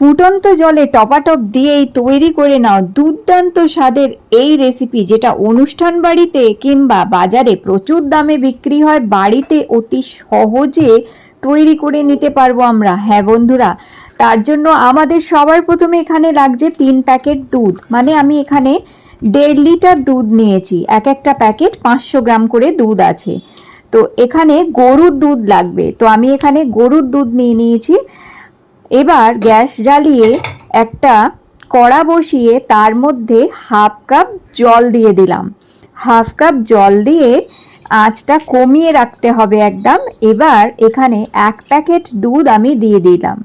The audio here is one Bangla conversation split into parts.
ফুটন্ত জলে টপাটপ দিয়েই তৈরি করে নাও দুর্দান্ত স্বাদের এই রেসিপি যেটা অনুষ্ঠান বাড়িতে কিংবা বাজারে প্রচুর দামে বিক্রি হয়। বাড়িতে অতি সহজে তৈরি করে নিতে পারব আমরা। হ্যাঁ বন্ধুরা, তার জন্য আমাদের সবার প্রথমে এখানে লাগছে তিন প্যাকেট দুধ। মানে আমি এখানে দেড় লিটার দুধ নিয়েছি। এক একটা প্যাকেট পাঁচশো গ্রাম করে দুধ আছে। তো এখানে গরুর দুধ লাগবে। তো আমি এখানে গরুর দুধ নিয়ে নিয়েছি। এবার গ্যাস জ্বালিয়ে একটা কড়া বসিয়ে তার মধ্যে হাফ কাপ জল দিয়ে দিলাম। হাফ কাপ জল দিয়ে আঁচটা কমিয়ে রাখতে হবে একদম। এবার এখানে এক প্যাকেট দুধ আমি দিয়ে দিলাম।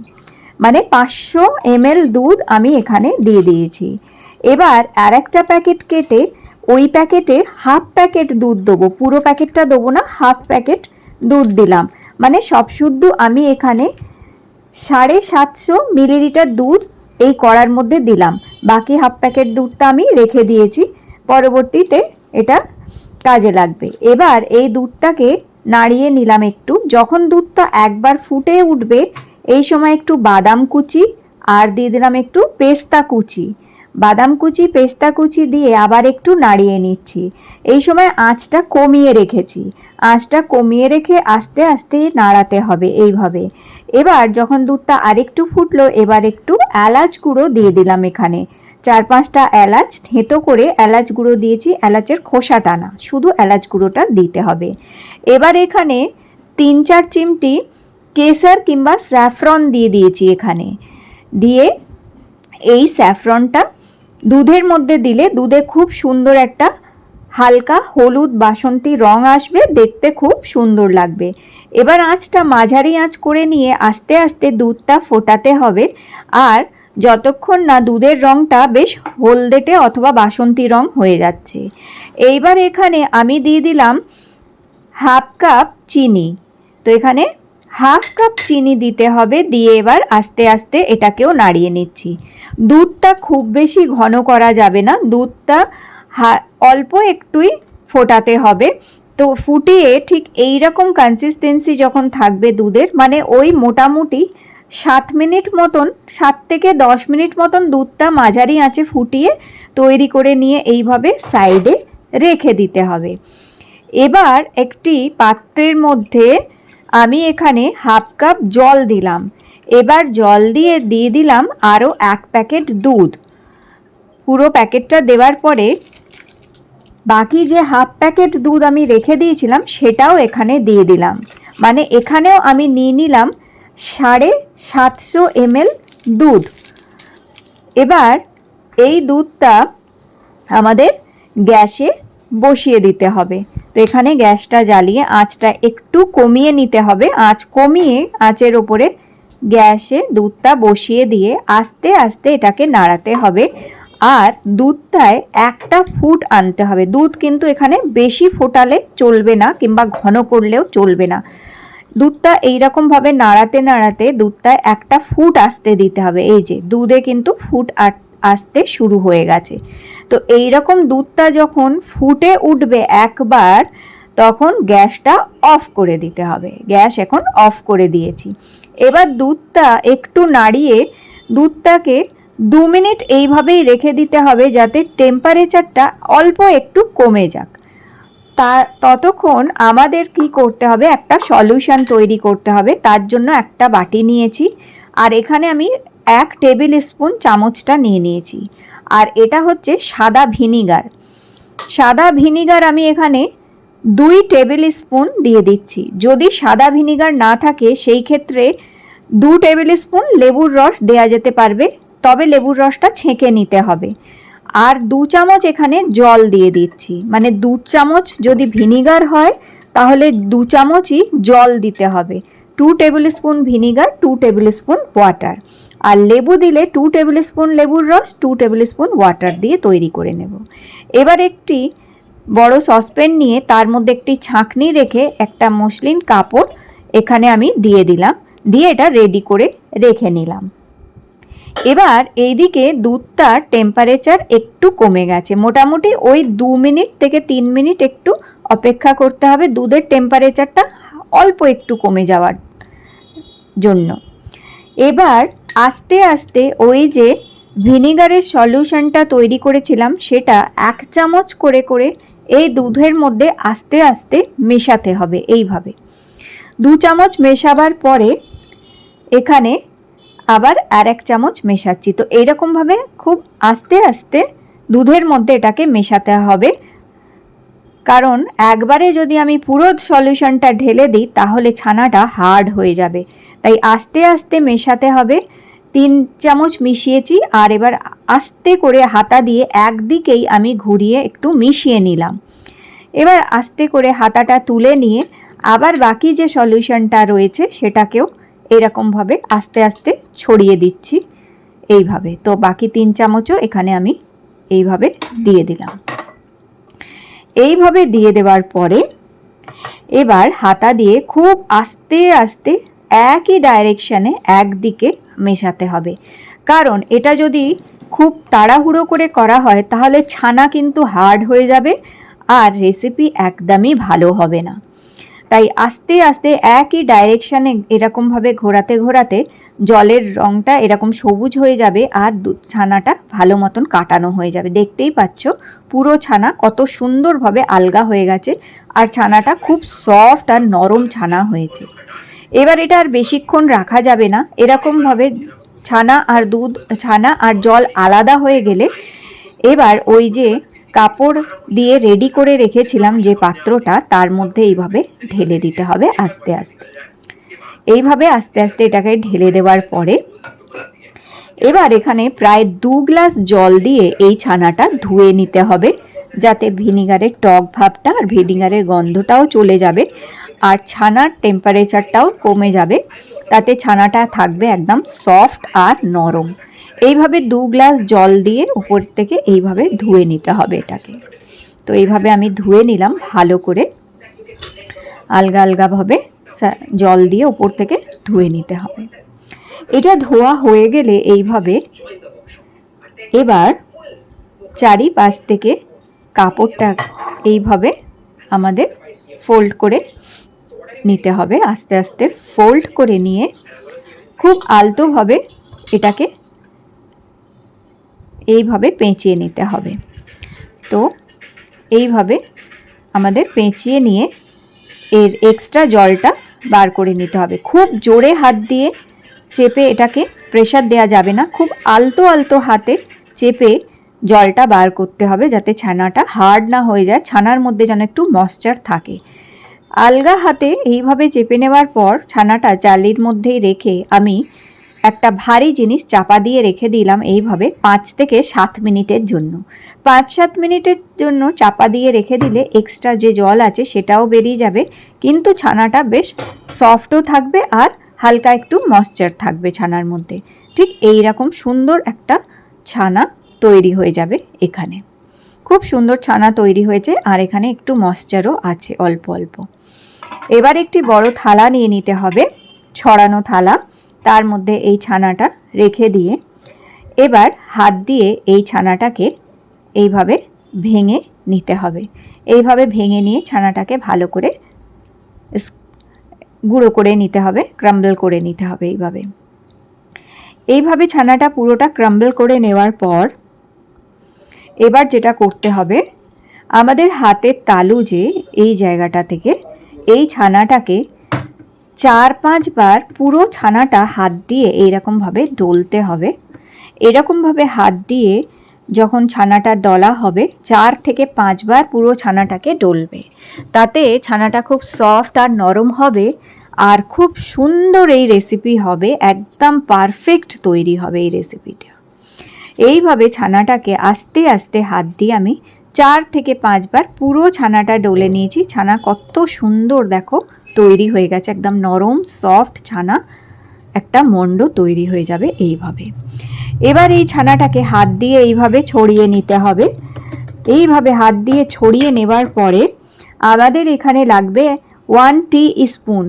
মানে পাঁচশো এমএল দুধ আমি এখানে দিয়ে দিয়েছি। এবার আর একটা প্যাকেট কেটে ওই প্যাকেটে হাফ প্যাকেট দুধ দেবো। পুরো প্যাকেটটা দেবো না, হাফ প্যাকেট দুধ দিলাম। মানে সব শুদ্ধ আমি এখানে সাড়ে সাতশো মিলিলিটার দুধ এই কড়ার মধ্যে দিলাম। বাকি হাফ প্যাকেট দুধটা আমি রেখে দিয়েছি। পরবর্তীতে এটা কাজে লাগবে। এবার এই দুধটাকে নাড়িয়ে নিলাম একটু। যখন দুধটা একবার ফুটে উঠবে, এই সময় একটু বাদাম কুচি আর দিয়ে দিলাম একটু পেস্তা কুচি। বাদাম কুচি, পেস্তা কুচি দিয়ে আবার একটু নাড়িয়ে নিচ্ছি। এই সময় আঁচটা কমিয়ে রেখেছি। আঁচটা কমিয়ে রেখে আস্তে আস্তে নাড়াতে হবে এইভাবে। এবার যখন দুধটা আরেকটু ফুটলো, এবার একটু এলাচ গুঁড়ো দিয়ে দিলাম এখানে। চার পাঁচটা এলাচ থেঁতো করে এলাচ গুঁড়ো দিয়েছি, এলাচের খোসা টানা শুধু এলাচ গুঁড়োটা দিতে হবে। এবার এখানে তিন চার চিমটি কেসার কিংবা স্যাফরন দিয়ে দিয়েছি এখানে। দিয়ে এই স্যাফরনটা দুধের মধ্যে দিলে দুধে খুব সুন্দর একটা হালকা হলুদ বাসন্তী রং আসবে, দেখতে খুব সুন্দর লাগবে। এবার আঁচটা মাঝারি আঁচ করে নিয়ে আস্তে আস্তে দুধটা ফোটাতে হবে। আর যতক্ষণ না দুধের রংটা বেশ হলদেটে অথবা বাসন্তী রং হয়ে যাচ্ছে। এইবার এখানে আমি দিয়ে দিলাম হাফ কাপ চিনি। তো এখানে হাফ কাপ চিনি দিতে হবে, দিয়ে এবার আস্তে আস্তে এটাকেও নাড়িয়ে নিচ্ছি। দুধটা খুব বেশি ঘন করা যাবে না। দুধটা অল্প একটুই ফোটাতে হবে। তো ফুটিয়ে ঠিক এই রকম কনসিস্টেন্সি যখন থাকবে দুধের মানে ওই মোটামুটি সাত মিনিট মতন, সাত থেকে দশ মিনিট মতন দুধটা মাঝারি আঁচে ফুটিয়ে তৈরি করে নিয়ে এইভাবে সাইডে রেখে দিতে হবে। এবার একটি পাত্রের মধ্যে আমি এখানে হাফ কাপ জল দিলাম। এবার জল দিয়ে দিয়ে দিলাম আরও এক প্যাকেট দুধ। পুরো প্যাকেটটা দেওয়ার পরে বাকি যে হাফ প্যাকেট দুধ আমি রেখে দিয়েছিলাম, সেটাও এখানে দিয়ে দিলাম। মানে এখানেও আমি নিয়ে নিলাম সাড়ে সাতশো এমএল দুধ। এবার এই দুধটা আমাদের গ্যাসে বসিয়ে দিতে হবে। তো এখানে গ্যাসটা জ্বালিয়ে আঁচটা একটু কমিয়ে নিতে হবে। আঁচ কমিয়ে আঁচের ওপরে গ্যাসে দুধটা বসিয়ে দিয়ে আস্তে আস্তে এটাকে নাড়াতে হবে। আর দুধটায় একটা ফুট আনতে হবে। দুধ কিন্তু এখানে বেশি ফোটালে চলবে না কিংবা ঘন করলেও চলবে না। দুধটা এইরকমভাবে নাড়াতে নাড়াতে দুধটায় একটা ফুট আসতে দিতে হবে। এই যে, দুধে কিন্তু ফুট আট- আসতে শুরু হয়ে গেছে। তো এই রকম দুধটা যখন ফুটে উঠবে একবার, তখন গ্যাসটা অফ করে দিতে হবে। গ্যাস এখন অফ করে দিয়েছি। এবার দুধটা একটু নাড়িয়ে দুধটাকে দু মিনিট এইভাবেই রেখে দিতে হবে যাতে টেম্পারেচারটা অল্প একটু কমে যাক। তার ততক্ষণ আমাদের কি করতে হবে? একটা সলিউশন তৈরি করতে হবে। তার জন্য একটা বাটি নিয়েছি। আর এখানে আমি এক টেবিল স্পুন চামচটা নিয়ে নিয়েছি। আর এটা হচ্ছে সাদা ভিনিগার সাদা ভিনিগার আমি এখানে দুই টেবিল স্পুন দিয়ে দিচ্ছি। যদি সাদা ভিনিগার না থাকে, সেই ক্ষেত্রে দু টেবিল স্পুন লেবুর রস দেয়া যেতে পারবে। তবে লেবুর রসটা ছেঁকে নিতে হবে। আর দু চামচ এখানে জল দিয়ে দিচ্ছি। মানে দু চামচ যদি ভিনিগার হয়, তাহলে দু চামচই জল দিতে হবে। Two tablespoon vinegar, two tablespoon water. আর লেবু দিলে টু টেবিল স্পুন লেবুর রস, টু টেবিল স্পুন ওয়াটার দিয়ে তৈরি করে নেব। এবার একটি বড় সসপ্যান নিয়ে তার মধ্যে একটি ছাঁকনি রেখে একটা মসলিন কাপড় এখানে আমি দিয়ে দিলাম। দিয়ে এটা রেডি করে রেখে নিলাম। এবার এইদিকে দুধটার টেম্পারেচার একটু কমে গেছে। মোটামুটি ওই দু মিনিট থেকে তিন মিনিট একটু অপেক্ষা করতে হবে দুধের টেম্পারেচারটা অল্প একটু কমে যাওয়ার জন্য। এবার আস্তে আস্তে ওই যে ভিনিগারের সলিউশনটা তৈরি করেছিলাম সেটা এক চামচ করে করে এই দুধের মধ্যে আস্তে আস্তে মেশাতে হবে এইভাবে। দু চামচ মেশাবার পরে এখানে আবার আর এক চামচ মেশাচ্ছি। তো এইরকমভাবে খুব আস্তে আস্তে দুধের মধ্যে এটাকে মেশাতে হবে। কারণ একবারে যদি আমি পুরো সলিউশনটা ঢেলে দিই, তাহলে ছানাটা হার্ড হয়ে যাবে। তাই আস্তে আস্তে মেশাতে হবে। তিন চামচ মিশিয়েছি আর এবার আস্তে করে হাতা দিয়ে একদিকেই আমি ঘুরিয়ে একটু মিশিয়ে নিলাম। এবার আস্তে করে হাতাটা তুলে নিয়ে আবার বাকি যে সলিউশনটা রয়েছে, সেটাকেও এরকমভাবে আস্তে আস্তে ছড়িয়ে দিচ্ছি এইভাবে। তো বাকি তিন চামচও এখানে আমি এইভাবে দিয়ে দিলাম। এইভাবে দিয়ে দেওয়ার পরে এবার হাতা দিয়ে খুব আস্তে আস্তে একই ডাইরেকশানে একদিকে মেশাতে হবে। কারণ এটা যদি খুব তাড়াহুড়ো করে করা হয়, তাহলে ছানা কিন্তু হার্ড হয়ে যাবে আর রেসিপি একদমই ভালো হবে না। তাই আস্তে আস্তে একই ডাইরেকশানে এরকমভাবে ঘোরাতে ঘোরাতে জলের রঙটা এরকম সবুজ হয়ে যাবে আর দুধ ছানাটা ভালো মতন কাটানো হয়ে যাবে। দেখতেই পাচ্ছ, পুরো ছানা কত সুন্দরভাবে আলগা হয়ে গেছে আর ছানাটা খুব সফট আর নরম ছানা হয়েছে। এবার এটা আর বেশিক্ষণ রাখা যাবে না। এরকমভাবে ছানা আর দুধ, ছানা আর জল আলাদা হয়ে গেলে এবার ওই যে কাপড় দিয়ে রেডি করে রেখেছিলাম যে পাত্রটা, তার মধ্যে এইভাবে ঢেলে দিতে হবে আস্তে আস্তে। এইভাবে আস্তে আস্তে এটাকে ঢেলে দেওয়ার পরে এবার এখানে প্রায় দু গ্লাস জল দিয়ে এই ছানাটা ধুয়ে নিতে হবে, যাতে ভিনিগারের টক ভাবটা আর ভিনিগারের গন্ধটাও চলে যাবে, আর ছানার টেম্পারেচারটাও কমে যাবে। তাতে ছানাটা থাকবে একদম সফট আর নরম। এইভাবে দু গ্লাস জল দিয়ে উপর থেকে এইভাবে ধুয়ে নিতে হবে এটাকে। তো এইভাবে আমি ধুয়ে নিলাম ভালো করে। আলগা আলগাভাবে জল দিয়ে উপর থেকে ধুয়ে নিতে হবে। এটা ধোয়া হয়ে গেলে এইভাবে এবার চারিপাশ থেকে কাপড়টা এইভাবে আমাদের ফোল্ড করে নিতে হবে। আস্তে আস্তে ফোল্ড করে নিয়ে খুব আলতোভাবে এটাকে এইভাবে পেঁচিয়ে নিতে হবে। তো এইভাবে আমাদের পেঁচিয়ে নিয়ে এর এক্সট্রা জলটা বার করে নিতে হবে। খুব জোরে হাত দিয়ে চেপে এটাকে প্রেশার দেওয়া যাবে না। খুব আলতো আলতো হাতে চেপে জলটা বার করতে হবে যাতে ছানাটা হার্ড না হয়ে যায়। ছানার মধ্যে যেন একটু মশ্চার থাকে। আলগা হাতে এইভাবে চেপে নেওয়ার পর ছানাটা জালির মধ্যেই রেখে আমি একটা ভারী জিনিস চাপা দিয়ে রেখে দিলাম এইভাবে পাঁচ থেকে সাত মিনিটের জন্য। পাঁচ সাত মিনিটের জন্য চাপা দিয়ে রেখে দিলে এক্সট্রা যে জল আছে সেটাও বেরিয়ে যাবে, কিন্তু ছানাটা বেশ সফটও থাকবে আর হালকা একটু ময়শ্চার থাকবে ছানার মধ্যে। ঠিক এই রকম সুন্দর একটা ছানা তৈরি হয়ে যাবে এখানে। খুব সুন্দর ছানা তৈরি হয়েছে আর এখানে একটু ময়শ্চারও আছে অল্প অল্প। এবার একটি বড় থালা নিয়ে নিতে হবে, ছড়ানো থালা, তার মধ্যে এই ছানাটা রেখে দিয়ে। এবার হাত দিয়ে এই ছানাটাকে এইভাবে ভেঙে নিতে হবে। এইভাবে ভেঙে নিয়ে ছানাটাকে ভালো করে গুঁড়ো করে নিতে হবে, ক্রাম্বল করে নিতে হবে এইভাবে। এইভাবে ছানাটা পুরোটা ক্রাম্বল করে নেওয়ার পর এবার যেটা করতে হবে, আমাদের হাতের তালু যে এই জায়গাটা থেকে এই ছানাটাকে চার পাঁচবার পুরো ছানাটা হাত দিয়ে এইরকমভাবে ডলতে হবে। এরকমভাবে হাত দিয়ে যখন ছানাটা ডলা হবে, চার থেকে পাঁচবার পুরো ছানাটাকে ডলবে। তাতে ছানাটা খুব সফট আর নরম হবে আর খুব সুন্দর এই রেসিপি হবে, একদম পারফেক্ট তৈরি হবে এই রেসিপিটা এইভাবে ছানাটাকে আস্তে আস্তে হাত দিয়ে আমি চার থেকে পাঁচবার পুরো ছানাটা ডলে নিয়েছি। ছানা কত সুন্দর দেখো, তৈরি হয়ে গেছে, একদম নরম সফট ছানা। একটা মণ্ড তৈরি হয়ে যাবে এইভাবে। এবার এই ছানাটাকে হাত দিয়ে এইভাবে ছড়িয়ে নিতে হবে। এইভাবে হাত দিয়ে ছড়িয়ে নেবার পরে আমাদের এখানে লাগবে ওয়ান টি স্পুন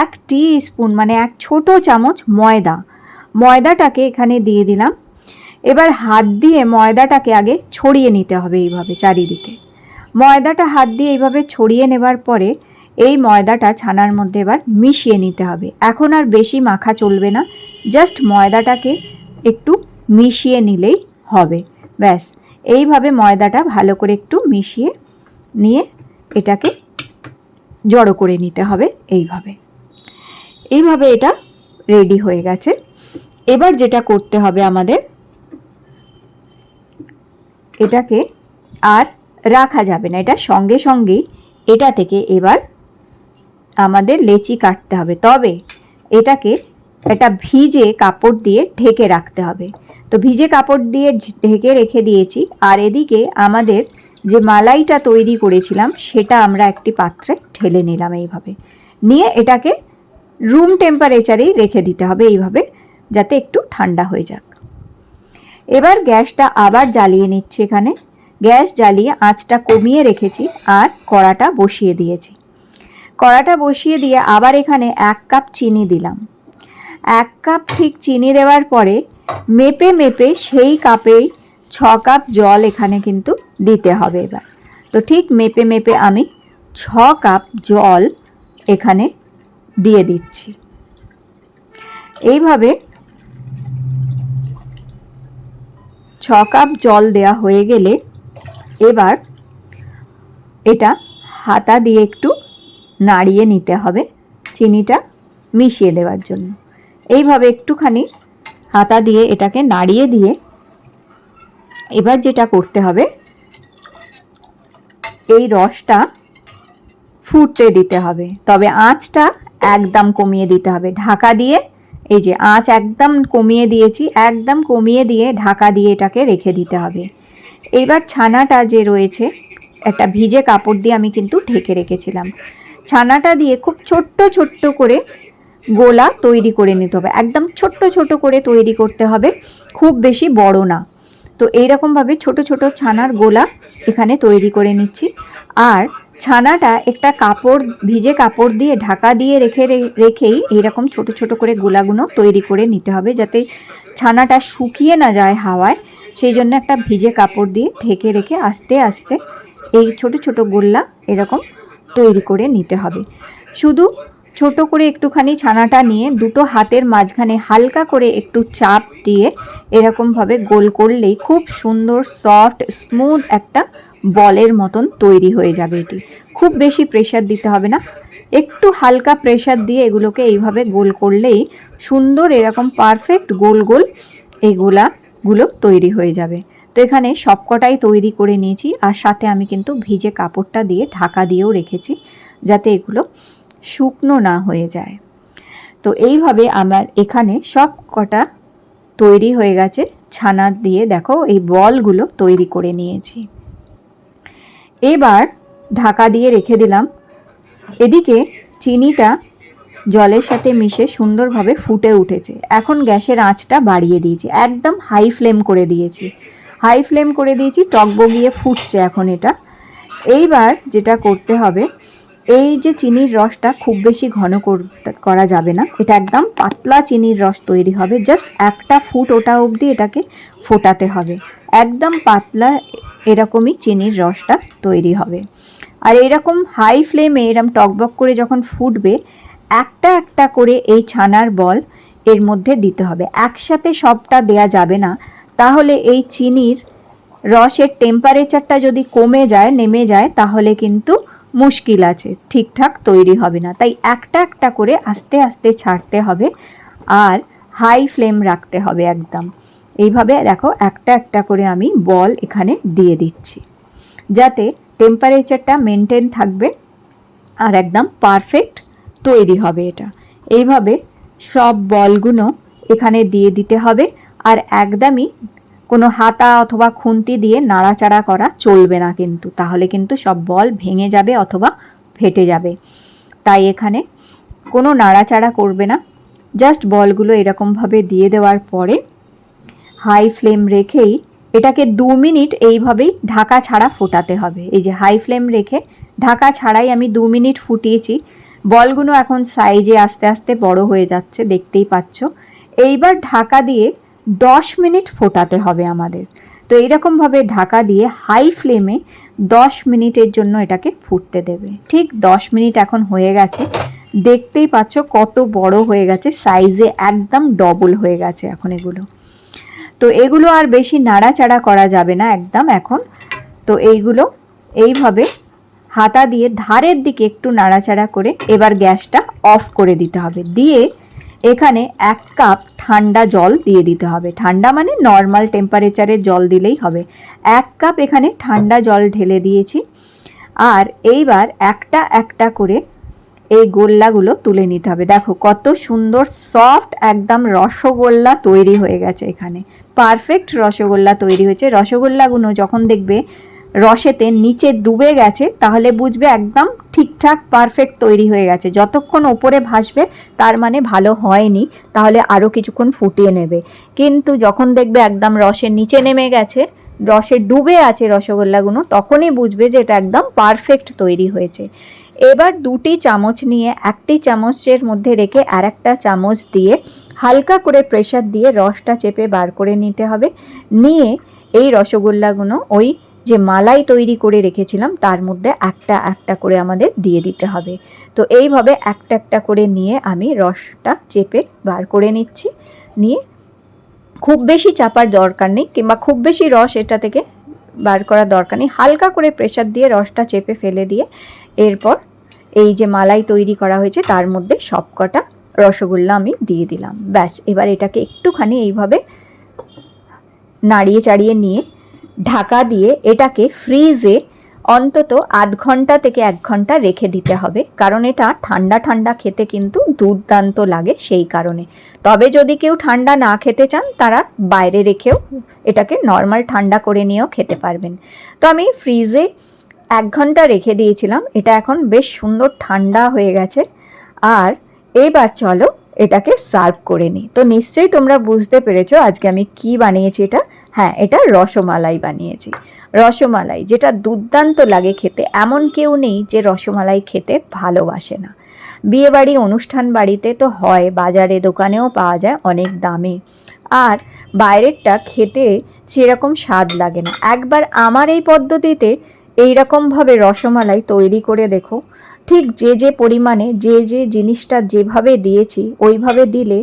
এক টি স্পুন মানে এক ছোট চামচ ময়দা। ময়দাটাকে এখানে দিয়ে দিলাম। এবার হাত দিয়ে ময়দাটাকে আগে ছড়িয়ে নিতে হবে এইভাবে চারিদিকে। ময়দাটা হাত দিয়ে এইভাবে ছড়িয়ে নেবার পরে এই ময়দাটা ছানার মধ্যে এবার মিশিয়ে নিতে হবে। এখন আর বেশি মাখা চলবে না, জাস্ট ময়দাটাকে একটু মিশিয়ে নিলেই হবে। ব্যাস, এইভাবে ময়দাটা ভালো করে একটু মিশিয়ে নিয়ে এটাকে জড়ো করে নিতে হবে এইভাবে। এইভাবে এটা রেডি হয়ে গেছে। এবার যেটা করতে হবে আমাদের এটাকে আর রাখা যাবে না। এটা সঙ্গে সঙ্গেই এটা থেকে এবার আমাদের লেচি কাটতে হবে। তবে এটাকে একটা ভিজে কাপড় দিয়ে ঢেকে রাখতে হবে। তো ভিজে কাপড় দিয়ে ঢেকে রেখে দিয়েছি। আর এদিকে আমাদের যে মালাইটা তৈরি করেছিলাম, সেটা আমরা একটি পাত্রে ঢেলে নিলাম এইভাবে। নিয়ে এটাকে রুম টেম্পারেচারেই রেখে দিতে হবে এইভাবে, যাতে একটু ঠান্ডা হয়ে যাক। এবার গ্যাসটা আবার জ্বালিয়ে নিচ্ছি এখানে। গ্যাস জ্বালিয়ে আঁচটা কমিয়ে রেখেছি আর কড়াটা বসিয়ে দিয়েছি। কড়াটা বসিয়ে দিয়ে আবার এখানে এক কাপ চিনি দিলাম। এক কাপ ঠিক চিনি দেওয়ার পরে মেপে মেপে সেই কাপেই ছ কাপ জল এখানে কিন্তু দিতে হবে এবার। তো ঠিক মেপে মেপে আমি ছ কাপ জল এখানে দিয়ে দিচ্ছি। এইভাবে ছ কাপ জল দেয়া হয়ে গেলে এবার এটা হাতা দিয়ে একটু নাড়িয়ে নিতে হবে চিনিটা মিশিয়ে দেওয়ার জন্য। এইভাবে একটুখানি হাতা দিয়ে এটাকে নাড়িয়ে দিয়ে এবার যেটা করতে হবে, এই রসটা ফুটতে দিতে হবে। তবে আঁচটা একদম কমিয়ে দিতে হবে। ঢাকা দিয়ে এই যে আঁচ একদম কমিয়ে দিয়েছি, একদম কমিয়ে দিয়ে ঢাকা দিয়ে এটাকে রেখে দিতে হবে। এবার ছানাটা যে রয়েছে, একটা ভিজে কাপড় দিয়ে আমি কিন্তু ঢেকে রেখেছিলাম। ছানাটা দিয়ে খুব ছোট্ট ছোট্ট করে গোলা তৈরি করে নিতে হবে। একদম ছোট্ট ছোট করে তৈরি করতে হবে, খুব বেশি বড় না। তো এইরকমভাবে ছোট ছোট ছানার গোলা এখানে তৈরি করে নিচ্ছি। আর ছানাটা একটা কাপড়, ভিজে কাপড় দিয়ে ঢাকা দিয়ে রেখে রেখেই এইরকম ছোট ছোট করে গোলাগুলো তৈরি করে নিতে হবে যাতে ছানাটা শুকিয়ে না যায় হাওয়ায়। সেই জন্য একটা ভিজে কাপড় দিয়ে ঢেকে রেখে আস্তে আস্তে এই ছোট ছোট গোল্লা এরকম তৈরি করে নিতে হবে। শুধু ছোট করে একটুখানি ছানাটা নিয়ে দুটো হাতের মাঝখানে হালকা করে একটু চাপ দিয়ে এরকমভাবে গোল করলেই খুব সুন্দর, সফট, স্মুথ একটা বলের মতন তৈরি হয়ে যাবে এটি। খুব বেশি প্রেশার দিতে হবে না। একটু হালকা প্রেশার দিয়ে এগুলোকে এইভাবে গোল করলেই সুন্দর এরকম পারফেক্ট গোল গোল এই গোলাগুলো তৈরি হয়ে যাবে। তো এখানে সবকটাই তৈরি করে নিয়েছি আর সাথে আমি কিন্তু ভিজে কাপড়টা দিয়ে ঢাকা দিয়েও রেখেছি যাতে এগুলো শুকনো না হয়ে যায়। তো এইভাবে আমার এখানে সব কটা তৈরি হয়ে গেছে। ছানা দিয়ে দেখো এই বলগুলো তৈরি করে নিয়েছি। এবার ঢাকা দিয়ে রেখে দিলাম। এদিকে চিনিটা জলের সাথে মিশে সুন্দরভাবে ফুটে উঠেছে। এখন গ্যাসের আঁচটা বাড়িয়ে দিয়েছি। একদম হাই ফ্লেম করে দিয়েছি। হাই ফ্লেম করে দিয়েছি, টক বগিয়ে ফুটছে এখন এটা। এইবার যেটা করতে হবে, এই যে চিনির রসটা খুব বেশি ঘন করা যাবে না। এটা একদম পাতলা চিনির রস তৈরি হবে। জাস্ট একটা ফুট ওটা অবধি এটাকে ফোটাতে হবে। একদম পাতলা এরকমই চিনির রসটা তৈরি হবে। আর এরকম হাই ফ্লেমে এরকম টকবক করে যখন ফুটবে, একটা একটা করে এই ছানার বল এর মধ্যে দিতে হবে। একসাথে সবটা দেয়া যাবে না। তাহলে এই চিনির রসের টেম্পারেচারটা যদি কমে যায়, নেমে যায়, তাহলে কিন্তু মুশকিল আছে। ঠিকঠাক তৈরি হবে না। তাই একটা একটা করে আস্তে আস্তে ছাড়তে হবে। আর হাই ফ্লেম রাখতে হবে একদম। এইভাবে দেখো একটা একটা করে আমি বল এখানে দিয়ে দিচ্ছি। যাতে টেম্পারেচারটা মেনটেন থাকবে আর একদম পারফেক্ট তৈরি হবে এটা। এইভাবে সব বলগুলো এখানে দিয়ে দিতে হবে আর একদমই কোনো হাতা অথবা খুন্তি দিয়ে নাড়াচাড়া করা চলবে না কিন্তু। তাহলে কিন্তু সব বল ভেঙে যাবে অথবা ফেটে যাবে। তাই এখানে কোনো নাড়াচাড়া করবে না। জাস্ট বলগুলো এরকমভাবে দিয়ে দেওয়ার পরে হাই ফ্লেম রেখেই এটাকে দু মিনিট এইভাবেই ঢাকা ছাড়া ফোটাতে হবে। এই যে হাই ফ্লেম রেখে ঢাকা ছাড়াই আমি দু মিনিট ফুটিয়েছি। বলগুলো এখন সাইজে আস্তে আস্তে বড় হয়ে যাচ্ছে, দেখতেই পাচ্ছ। এইবার ঢাকা দিয়ে দশ মিনিট ফোটাতে হবে আমাদের। তো এইরকমভাবে ঢাকা দিয়ে হাই ফ্লেমে দশ মিনিটের জন্য এটাকে ফুটতে দেবে। ঠিক দশ মিনিট এখন হয়ে গেছে। দেখতেই পাচ্ছ কত বড় হয়ে গেছে, সাইজে একদম ডবল হয়ে গেছে এখন এগুলো। তো এগুলো আর বেশি নাড়াচাড়া করা যাবে না একদম এখন। তো এইগুলো এইভাবে হাতা দিয়ে ধারের দিকে একটু নাড়াচাড়া করে এবার গ্যাসটা অফ করে দিতে হবে। দিয়ে এখানে এক কাপ ঠান্ডা জল দিয়ে দিতে হবে। ঠান্ডা মানে নর্মাল টেম্পারেচারের জল দিলেই হবে। এক কাপ এখানে ঠান্ডা জল ঢেলে দিয়েছি। আর এইবার একটা একটা করে এই গোল্লাগুলো তুলে নিতে হবে। দেখো কত সুন্দর সফট একদম রসগোল্লা তৈরি হয়ে গেছে এখানে। পারফেক্ট রসগোল্লা তৈরি হয়েছে। রসগোল্লাগুলো যখন দেখবে রসেতে নিচে ডুবে গেছে, তাহলে বুঝবে একদম ঠিকঠাক পারফেক্ট তৈরি হয়ে গেছে। যতক্ষণ ওপরে ভাসবে, তার মানে ভালো হয়নি, তাহলে আরও কিছুক্ষণ ফুটিয়ে নেবে। কিন্তু যখন দেখবে একদম রসের নিচে নেমে গেছে, রসে ডুবে আছে রসগোল্লাগুলো, তখনই বুঝবে যে এটা একদম পারফেক্ট তৈরি হয়েছে। এবার দুটি চামচ নিয়ে একটি চামচের মধ্যে রেখে আর একটা চামচ দিয়ে হালকা করে প্রেশার দিয়ে রসটা চেপে বার করে নিতে হবে। নিয়ে এই রসগোল্লাগুলো ওই যে মালাই তৈরি করে রেখেছিলাম, তার মধ্যে একটা একটা করে আমাদের দিয়ে দিতে হবে। তো এইভাবে একটা একটা করে নিয়ে আমি রসটা চেপে বার করে নিচ্ছি। নিয়ে খুব বেশি চাপার দরকার নেই কিংবা খুব বেশি রস এটা থেকে বার করার দরকার নেই। হালকা করে প্রেশার দিয়ে রসটা চেপে ফেলে দিয়ে এরপর এই যে মালাই তৈরি করা হয়েছে, তার মধ্যে সবকটা রসগোল্লা আমি দিয়ে দিলাম। ব্যাস, এবার এটাকে একটুখানি এইভাবে নাড়িয়ে চাড়িয়ে নিয়ে ঢাকা দিয়ে এটাকে ফ্রিজে অন্তত আধ ঘণ্টা থেকে এক ঘণ্টা রেখে দিতে হবে, কারণ এটা ঠান্ডা ঠান্ডা খেতে কিন্তু দুর্দান্ত লাগে সেই কারণে। তবে যদি কেউ ঠান্ডা না খেতে চান, তারা বাইরে রেখেও এটাকে নর্মাল ঠান্ডা করে নিয়েও খেতে পারবেন। তো আমি ফ্রিজে এক ঘণ্টা রেখে দিয়েছিলাম। এটা এখন বেশ সুন্দর ঠান্ডা হয়ে গেছে। আর এবার চলো এটাকে সার্ভ করে নিই। তো নিশ্চয়ই তোমরা বুঝতে পেরেছ আজকে আমি কি বানিয়েছি এটা। হ্যাঁ এটা রসমালাই বানিয়েছি। রসমালাই, যেটা দুর্দান্ত লাগে খেতে। এমন কেউ নেই যে রসমালাই খেতে ভালোবাসে না। বিয়েবাড়ি, অনুষ্ঠান বাড়িতে তো হয়, বাজারে, দোকানেও পাওয়া যায় অনেক দামে। আর বাইরেরটা খেতে সেরকম স্বাদ লাগে না। একবার আমার এই পদ্ধতিতে এই রকমভাবে রসমালাই তৈরি করে দেখো। ঠিক যে যে পরিমাণে, যে যে জিনিসটা যেভাবে দিয়েছি, ওইভাবে দিলে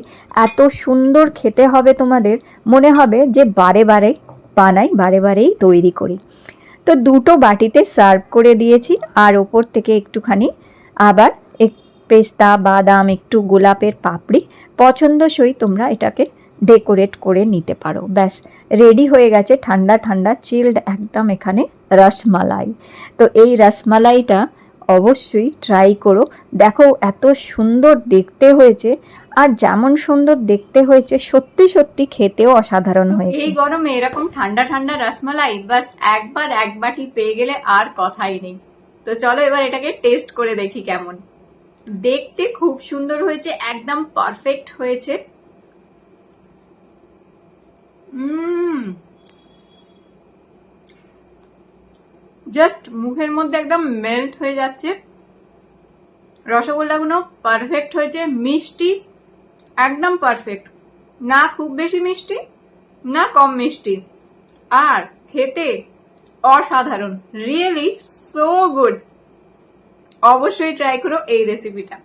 এত সুন্দর খেতে হবে তোমাদের। মনে হবে যে বারে বারে বানাই, বারে বারেই তৈরি করি। তো দুটো বাটিতে সার্ভ করে দিয়েছি, আর ওপর থেকে একটুখানি আবার এক পেস্তা, বাদাম, একটু গোলাপের পাপড়ি। পছন্দসই তোমরা এটাকে ডেকোরেট করে নিতে পারো। ব্যাস রেডি হয়ে গেছে ঠান্ডা ঠান্ডা চিল্ড একদম এখানে রসমালাই। তো এই রসমালাইটা অবশ্যই ট্রাই করো। দেখো এত সুন্দর দেখতে হয়েছে আর যেমন সুন্দর দেখতে হয়েছে, সত্যি সত্যি খেতেও অসাধারণ হয়েছে। এই গরমে এরকম ঠান্ডা ঠান্ডা রসমালাই বাস একবার এক বাটি পেয়ে গেলে আর কথাই নেই। তো চলো এবার এটাকে টেস্ট করে দেখি কেমন। দেখতে খুব সুন্দর হয়েছে, একদম পারফেক্ট হয়েছে। জাস্ট মুখের মধ্যে একদম মেল্ট হয়ে যাচ্ছে। রসগোল্লাগুলো পারফেক্ট হয়েছে, মিষ্টি, একদম পারফেক্ট না খুব বেশি মিষ্টি, না কম মিষ্টি। আর খেতে অসাধারণ রিয়েলি সো গুড অবশ্যই ট্রাই করো এই রেসিপিটা